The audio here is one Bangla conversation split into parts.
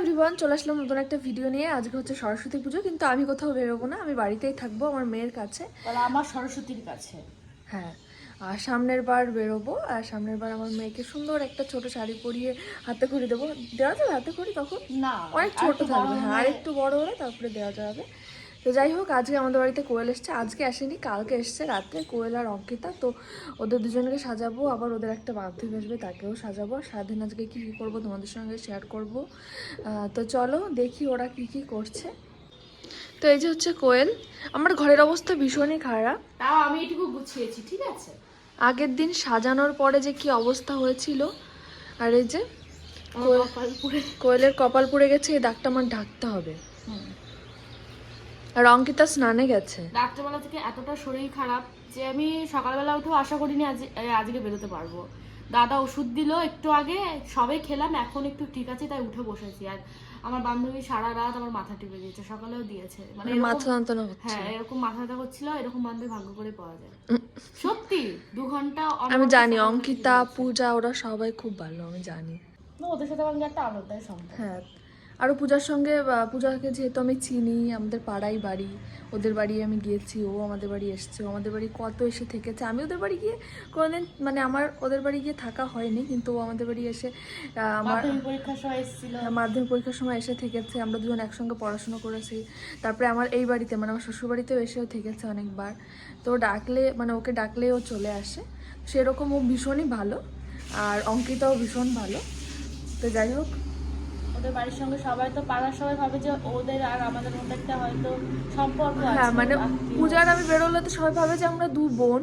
এভরিওয়ান চলে আসলাম নতুন একটা ভিডিও নিয়ে। আজকে হচ্ছে সরস্বতী পুজো কিন্তু আমি কোথাও বেরোবো না। আমি বাড়িতেই থাকব আমার মেয়ের কাছে। আমার সরস্বতীর কাছে। হ্যাঁ আর সামনের বার বেরোবো আর সামনের বার আমার মেয়েকে সুন্দর একটা ছোট শাড়ি পরিয়ে হাতে করে দেবো। দেওয়া যাবে হাতে করি তখন? না অনেক ছোট থাকবে হ্যাঁ আর একটু বড় হলে তারপরে দেওয়া যাবে। তো যাই হোক আজকে আমাদের বাড়িতে কোয়েল এসছে। আজকে আসেনি কালকে এসছে রাত্রে কোয়েল আর অঙ্কিতা তো ওদের দুজনকে সাজাবো। আবার ওদের একটা বান্ধবী আসবে তাকেও সাজাবো। আর সারাদিন আজকে কী কী করব তোমাদের সঙ্গে শেয়ার করব। তো চলো দেখি ওরা কী কী করছে। তো এই যে হচ্ছে কোয়েল। আমার ঘরের অবস্থা ভীষণই খারাপ। তাও আমি এটুকু গুছিয়েছি ঠিক আছে? আগের দিন সাজানোর পরে যে কি অবস্থা হয়েছিল। আর এই যে কোয়েলের কপাল পুড়ে গেছে এই দাগটা আমার ঢাকতে হবে। আর অঙ্কিতা স্নানে গেছে। রাত্রেবেলা থেকে এতটা শরীর খারাপ যে আমি সকালবেলা উঠেও আশা করিনি আজ আজকে বেরোতে পারব। দাদা ওষুধ দিল একটু আগে সবে খেলাম এখন একটু ঠিক আছে তাই উঠে বসেছি। আর আমার বান্ধবী সারা রাত আমার মাথা টিপে দিয়েছে সকালেও দিয়েছে। মানে মানে মাথা যন্ত্রণা হচ্ছে। হ্যাঁ এরকম মাথা ব্যথা করছিল এরকম বান্ধবী ভাগ্য করে পাওয়া যায়। সত্যি দু ঘণ্টা আমি জানি অঙ্কিতা পূজা ওরা সবাই খুব ভালো আমি জানি। না, ওদের সাথে আমাদের একটা আলাদাই সম্পর্ক। হ্যাঁ। আরও পূজার সঙ্গে পূজাকে যেহেতু আমি চিনি আমাদের পাড়াই বাড়ি ওদের বাড়ি আমি গিয়েছি ও আমাদের বাড়ি এসছে ও আমাদের বাড়ি কত এসে থেকেছে আমি ওদের বাড়ি গিয়ে কোনোদিন মানে আমার ওদের বাড়ি গিয়ে থাকা হয়নি কিন্তু ও আমাদের বাড়ি এসে আমার মাধ্যমিক পরীক্ষার সময় এসেছিল। মাধ্যমিক পরীক্ষার সময় এসে থেকেছে আমরা দুজন একসঙ্গে পড়াশোনা করেছি তারপরে আমার এই বাড়িতে মানে আমার শ্বশুর বাড়িতেও এসেও থেকেছে অনেকবার তো ডাকলে মানে ওকে ডাকলে ও চলে আসে সেরকম ও ভীষণই ভালো আর অঙ্কিতাও ভীষণ ভালো তো যাই হোক। ওদের বাড়ির সঙ্গে সবাই তো পাড়ার সবাই ভাবে যে ওদের আর আমাদের মধ্যে একটা হয়তো সম্পর্ক আছে হ্যাঁ মানে পূজার আমি বেরোলে তো সবাই ভাবে যে আমরা দু বোন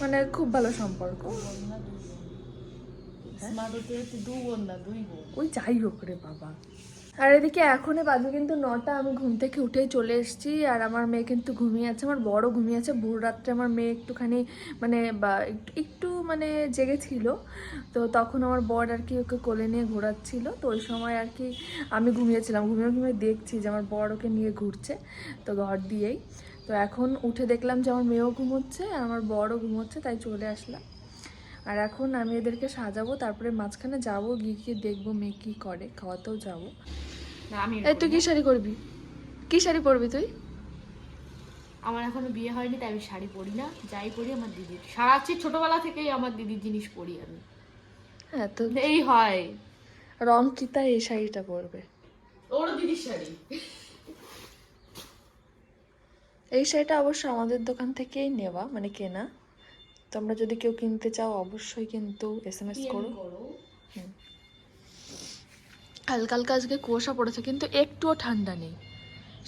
মানে খুব ভালো সম্পর্ক। ওই যাই হোক রে বাবা। আর এদিকে এখনই বাজে কিন্তু নটা আমি ঘুম থেকে উঠেই চলে এসেছি আর আমার মেয়ে কিন্তু ঘুমিয়ে আছে আমার বড় ঘুমিয়ে আছে। ভোর রাত্রে আমার মেয়ে একটুখানি মানে বা একটু মানে জেগেছিল তো তখন আমার বর আর কি ওকে কোলে নিয়ে ঘোরাচ্ছিল। তো ওই সময় আর কি আমি ঘুমিয়েছিলাম। ঘুমিয়ে ঘুমিয়ে দেখছি যে আমার বর ওকে নিয়ে ঘুরছে তো ঘর দিয়েই। তো এখন উঠে দেখলাম যে আমার মেয়েও ঘুমোচ্ছে আর আমার বড়ও ঘুমোচ্ছে তাই চলে আসলাম। আর এখন আমি এদেরকে সাজাবো তারপরে মাঝখানে যাব গিয়ে গিয়ে দেখব মেয়ে কি করে খাওয়াতেও যাব। তুই কি শাড়ি করবি কি শাড়ি পরবি তুই? আমার এখনও বিয়ে হয়নি তাই আমি শাড়ি পরি না। যাই পরি আমার দিদির সারা আছে ছোটবেলা থেকেই আমার দিদির জিনিস পরি আমি। হ্যাঁ তো এই হয়। রংকিতা এই শাড়িটা পরবে। ওর দিদির শাড়ি। এই শাড়িটা অবশ্য আমাদের দোকান থেকেই নেওয়া মানে কেনা। তোমরা যদি কেউ কিনতে চাও অবশ্যই কিন্তু এস এম এস করো। করো। হালকা হালকা আজকে কুয়াশা পড়েছে কিন্তু একটুও ঠান্ডা নেই।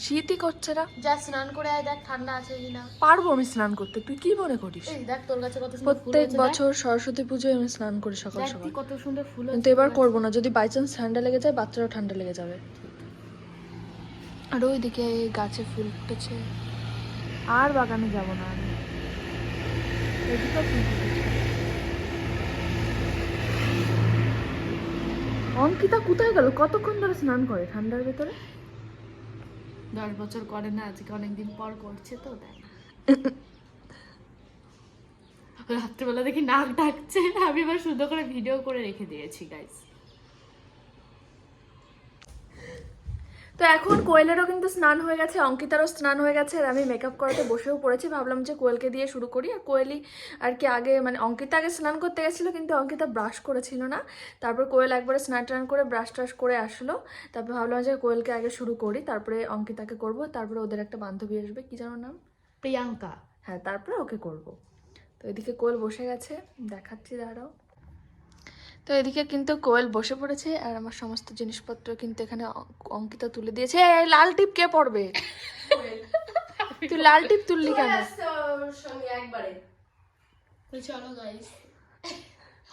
শীতই করছে না। যা স্নান করে আয় দেখ ঠান্ডা আছে কিনা। পারব আমি স্নান করতে তুই কি মনে করিস? দেখ তোর কাছে কত প্রত্যেক বছর সরস্বতী পুজোয় আমি স্নান করি সকাল সকাল। কত সুন্দর ফুল কিন্তু এবার করব না যদি বাই চান্স ঠান্ডা লেগে যায় বাচ্চারও ঠান্ডা লেগে যাবে। আর ওইদিকে গাছে ফুল ফুটেছে। আর বাগানে যাব না আমি। এদিকেও ফুল ফুটেছে। অঙ্কিতা কোথায় গেল? কতক্ষণ ধরে স্নান করে ঠান্ডার ভেতরে। দশ বছর করে না, আজকে অনেকদিন পর করছে তো, দেখ। রাত্রিবেলা দেখি নাক ডাকছে, আমি এবার সুন্দর করে ভিডিও করে রেখে দিয়েছি গাইস তো এখন কোয়েলেরও কিন্তু স্নান হয়ে গেছে অঙ্কিতারও স্নান হয়ে গেছে আর আমি মেকআপ করাতে বসেও পড়েছি। ভাবলাম যে কোয়েলকে দিয়ে শুরু করি। আর কোয়েলই আর কি আগে মানে অঙ্কিতা আগে স্নান করতে গেছিল কিন্তু অঙ্কিতা ব্রাশ করেছিল না। তারপর কোয়েল একবারে স্নান টান করে ব্রাশ ট্রাশ করে আসলো। তারপর ভাবলাম যে কোয়েলকে আগে শুরু করি তারপরে অঙ্কিতাকে করব। তারপরে ওদের একটা বান্ধবী আসবে। কি জানো নাম? প্রিয়াঙ্কা। হ্যাঁ তারপরে ওকে করব। তো এদিকে কোয়েল বসে গেছে। দেখাচ্ছি দাঁড়াও। তো এদিকে কিন্তু কোয়েল বসে পড়েছে আর আমার সমস্ত জিনিসপত্র কিন্তু এখানে অঙ্কিতা তুলে দিয়েছে। লাল টিপ কে পড়বে? তুই লাল টিপ তুললি কেন? তো চলো গাইস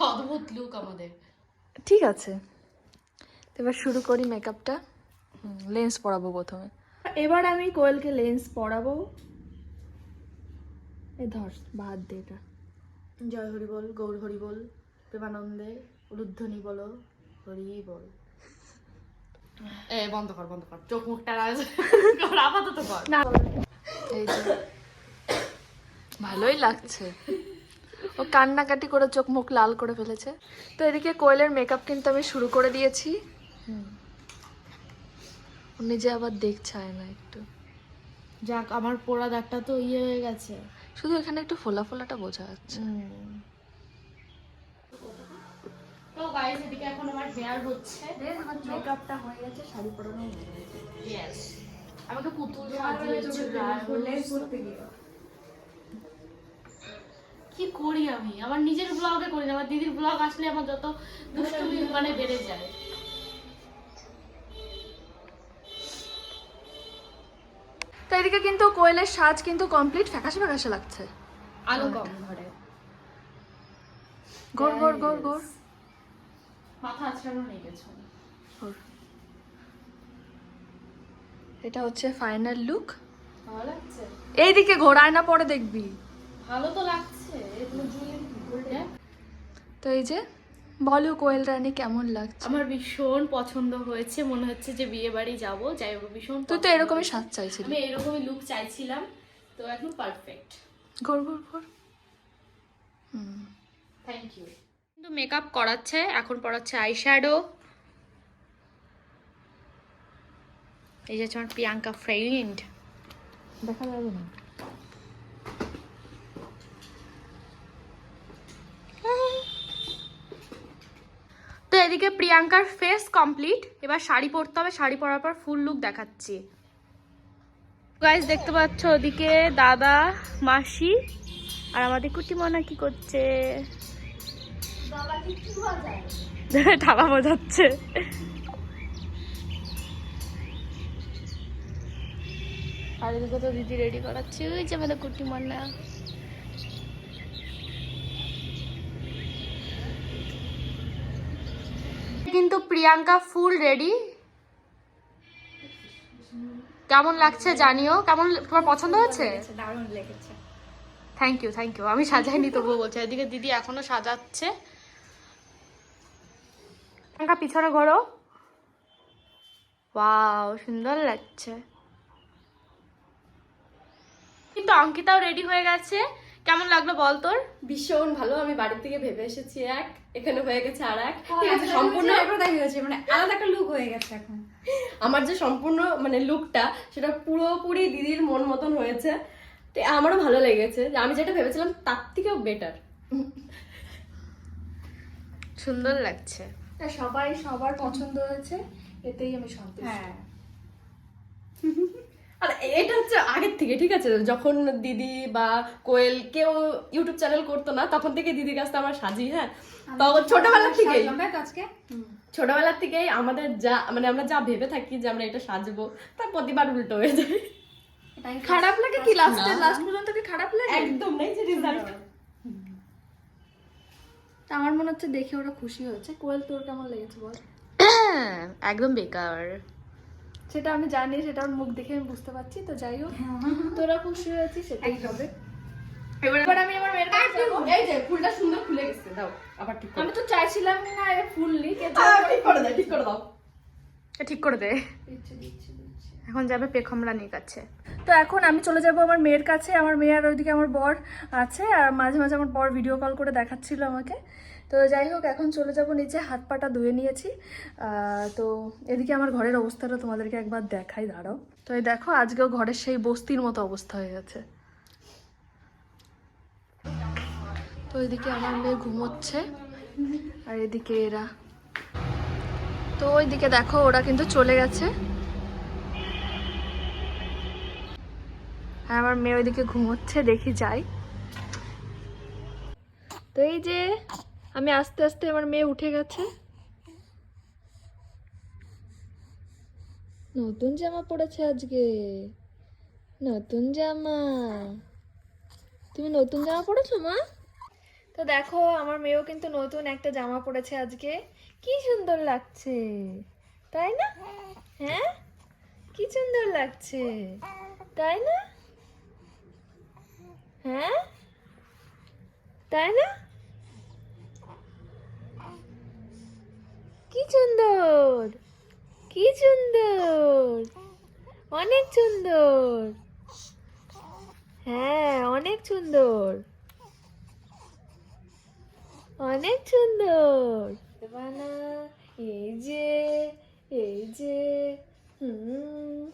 অদ্ভুত লুক আমাদের। ঠিক আছে। এবার শুরু করি মেকআপটা লেন্স পরাবো প্রথমে। এবার আমি কোয়েলকে লেন্স পরাবো। এ ধর বাদ দে এটা। জয় হরি বল গৌর হরি বল প্রেমানন্দে। উলুধ্বনি বলো হরি বল। এ বন্ধ কর বন্ধ কর। চোখ মুখটা আপাতত কর। না। এই যে। ভালোই লাগছে। ও কান্নাকাটি করে চোখ মুখ লাল করে ফেলেছে। তো এদিকে কোয়েলের মেকআপ কিন্তু আমি শুরু করে দিয়েছি। ও নিজে আবার দেখছে না একটু। যাক আমার পোড়া দাগটা তো ইয়ে হয়ে গেছে। শুধু এখানে একটু ফোলা ফোলাটা বোঝা যাচ্ছে। তো গাইস এদিকে এখন আমার হেয়ার হচ্ছে। মেকআপটা হয়ে গেছে শাড়ি পরানো ইয়েস আমাকে পুতুল সাজিয়েছিল কি করি আমি? আমার নিজের ব্লগে করি না আমার দিদির ব্লগ আসলে আমার যত দুষ্টুমি মানে বেড়ে যায়। তো এদিকে কিন্তু কোয়েলের সাজ কিন্তু কমপ্লিট ফ্যাকাশে ফ্যাকাশে লাগছে। আলো কম ধরে গোর গোর গোর গোর। মাথা আছড়ানো নেই পেছনে এটা হচ্ছে ফাইনাল লুক ভালো লাগছে? এইদিকে ঘোর আয়না পরে দেখবি। ভালো তো লাগছে গোল্ডেন তো এই যে বলো কোয়েল রানী কেমন লাগছে? আমার ভীষণ পছন্দ হয়েছে মনে হচ্ছে যে বিয়ে বাড়ি যাব যাই হোক ভীষণ তুই তো এরকমই। সাজ চাইছিলি। আমি এরকমই লুক চাইছিলাম তো একদম পারফেক্ট ঘোর ঘোর ঘোর। হুম। থ্যাংক ইউ কিন্তু মেকআপ করাচ্ছে এখন পড়াচ্ছে আই শ্যাডো এই যে আমার প্রিয়াঙ্কা ফ্রেন্ড দেখা যাবে না। তো এদিকে প্রিয়াঙ্কার ফেস কমপ্লিট এবার শাড়ি পরতে হবে শাড়ি পরার পর ফুল লুক দেখাচ্ছি। গাইজ দেখতে পাচ্ছ ওদিকে দাদা মাসি আর আমাদের কুটি মনা কি করছে? বোঝাচ্ছে। আর এদিকে তো দিদি রেডি করাচ্ছে ওই যে আমাদের কুটি মনা কিন্তু প্রিয়াঙ্কা ফুল রেডি কেমন লাগছে জানিও? কেমন তোমার পছন্দ হয়েছে? দারুণ লেগেছে। থ্যাংক ইউ থ্যাংক ইউ আমি সাজাইনি তবুও বলছে। এদিকে দিদি এখনও সাজাচ্ছে। প্রিয়াঙ্কা পিছনে ঘোরো। ওয়াও সুন্দর লাগছে। কিন্তু অঙ্কিতাও রেডি হয়ে গেছে। কেমন লাগল বল তোর? ভীষণ ভালো আমি বাড়ি থেকে ভেবে এসেছি এক এখানে হয়ে গেছে আর এক। ঠিক আছে সম্পূর্ণ হয়েছে মানে আলাদা একটা লুক হয়ে গেছে এখন। আমার যে সম্পূর্ণ মানে লুকটা সেটা পুরোপুরি দিদির মন মতন হয়েছে। তো আমারও ভালো লেগেছে। যে আমি যেটা ভেবেছিলাম তার থেকেও বেটার সুন্দর লাগছে। সবাই সবার পছন্দ হয়েছে এতেই আমি সন্তুষ্ট। হ্যাঁ। আর এটা হচ্ছে আগের থেকে ঠিক আছে? যখন দিদি বা কোয়েল কেউ ইউটিউব চ্যানেল করতো না তখন থেকে দিদির কাছে আমরা সাজি হ্যাঁ? তখন ছোটবেলা সাজলাম আজকে। ছোটবেলা থেকেই আমাদের যা মানে আমরা যা ভেবে থাকি যে আমরা এটা সাজবো তার প্রতিবার উল্টো হয়ে যায়। খারাপ লাগে কি? লাস্টে লাস্ট পর্যন্ত কি খারাপ লাগে? একদম নেই যে রেজাল্ট তা আমার মনে হচ্ছে দেখে ওরা খুশি হয়েছে। কোয়েল তোর কেমন লেগেছে বল? একদম বেকার। সেটা আমি জানি সেটা ওর মুখ দেখে আমি বুঝতে পারছি তো যাই হোক। তোরা খুশি হয়েছিস সেটাই হবে। এবার আমি আমার মেয়ের কাছে যাব। এই যে ফুলটা সুন্দর খুলে গেছে দাও আবার ঠিক আমি তো চাইছিলাম না ফুল নি ঠিক করে দাও ঠিক করে দাও। ঠিক করে দে। এখন যাবে পেখমরানির কাছে। তো এখন আমি চলে যাব আমার মেয়ের কাছে আমার মেয়ে আর ওইদিকে আমার বর আছে আর মাঝে মাঝে আমার বর ভিডিও কল করে দেখাচ্ছিল আমাকে। তো যাই হোক এখন চলে যাব নিচে হাত পাটা ধুয়ে নিয়েছি। তো এদিকে আমার ঘরের অবস্থাটা তোমাদেরকে একবার দেখাই দাঁড়াও। তো এই দেখো আজকেও ঘরের সেই বস্তির মতো অবস্থা হয়ে গেছে। তো এদিকে আমার মেয়ে ঘুমোচ্ছে আর এদিকে এরা তো ওইদিকে দেখো, ওরা কিন্তু চলে গেছে। আর আমার মেয়ে ওইদিকে ঘুমোচ্ছে, দেখি যাই। তো এই যে, আমি আস্তে আস্তে আমার মেয়ে উঠে গেছে। নতুন জামা পড়েছে আজকে। নতুন জামা। তুমি নতুন জামা পড়েছো, মা? তো দেখো, আমার মেয়েও কিন্তু নতুন একটা জামা পড়েছে আজকে। কি সুন্দর লাগছে? তাই না? হ্যাঁ? কি সুন্দর লাগছে? তাই না? হ্যাঁ? তাই না? কি সুন্দর? কি সুন্দর? অনেক সুন্দর। হ্যাঁ অনেক সুন্দর। অনেক সুন্দর। বানা, এই যে এই যে, হুম।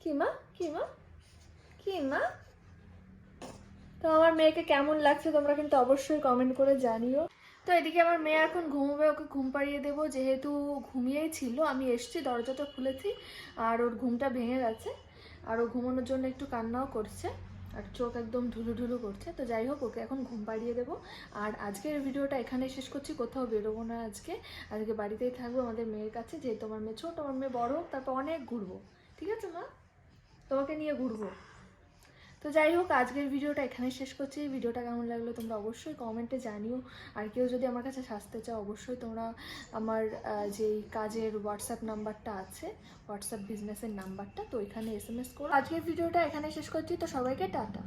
কি মা? কি মা? কি মা? তো আমার মেয়েকে কেমন লাগছে তোমরা কিন্তু অবশ্যই কমেন্ট করে জানিও। তো এদিকে আমার মেয়ে এখন ঘুমোবে, ওকে ঘুম পাড়িয়ে দেবো। যেহেতু ঘুমিয়েই ছিল, আমি এসছি, দরজাটা খুলেছি, আর ওর ঘুমটা ভেঙে গেছে, আর ও ঘুমানোর জন্য একটু কান্নাও করছে। আর চোখ একদম ঢুলু ঢুলু করছে। তো যাই হোক, ওকে এখন ঘুম পাড়িয়ে দেবো। আর আজকের ভিডিওটা এখানে শেষ করছি। কোথাও বেরোবো না আজকে। আজকে বাড়িতেই থাকব আমাদের মেয়ের কাছে। যেহেতু আমার মেয়ে ছোট আমার মেয়ে বড় তারপর অনেক ঘুরবো। ঠিক আছে মা? তোমাকে নিয়ে ঘুরবো। তো যাই হোক, আজকের ভিডিওটা এখানে শেষ করছি। ভিডিওটা কেমন লাগল তোমরা অবশ্যই কমেন্টে জানিও। আর কেউ যদি আমার কাছে সাজতে চাও, অবশ্যই তোমরা আমার যেই কাজের হোয়াটসঅ্যাপ নাম্বারটা আছে হোয়াটসঅ্যাপ বিজনেসের নাম্বারটা, তো এখানে এস এম এস করো। আজকের ভিডিওটা এখানে শেষ করছি। তো সবাইকে টাটা।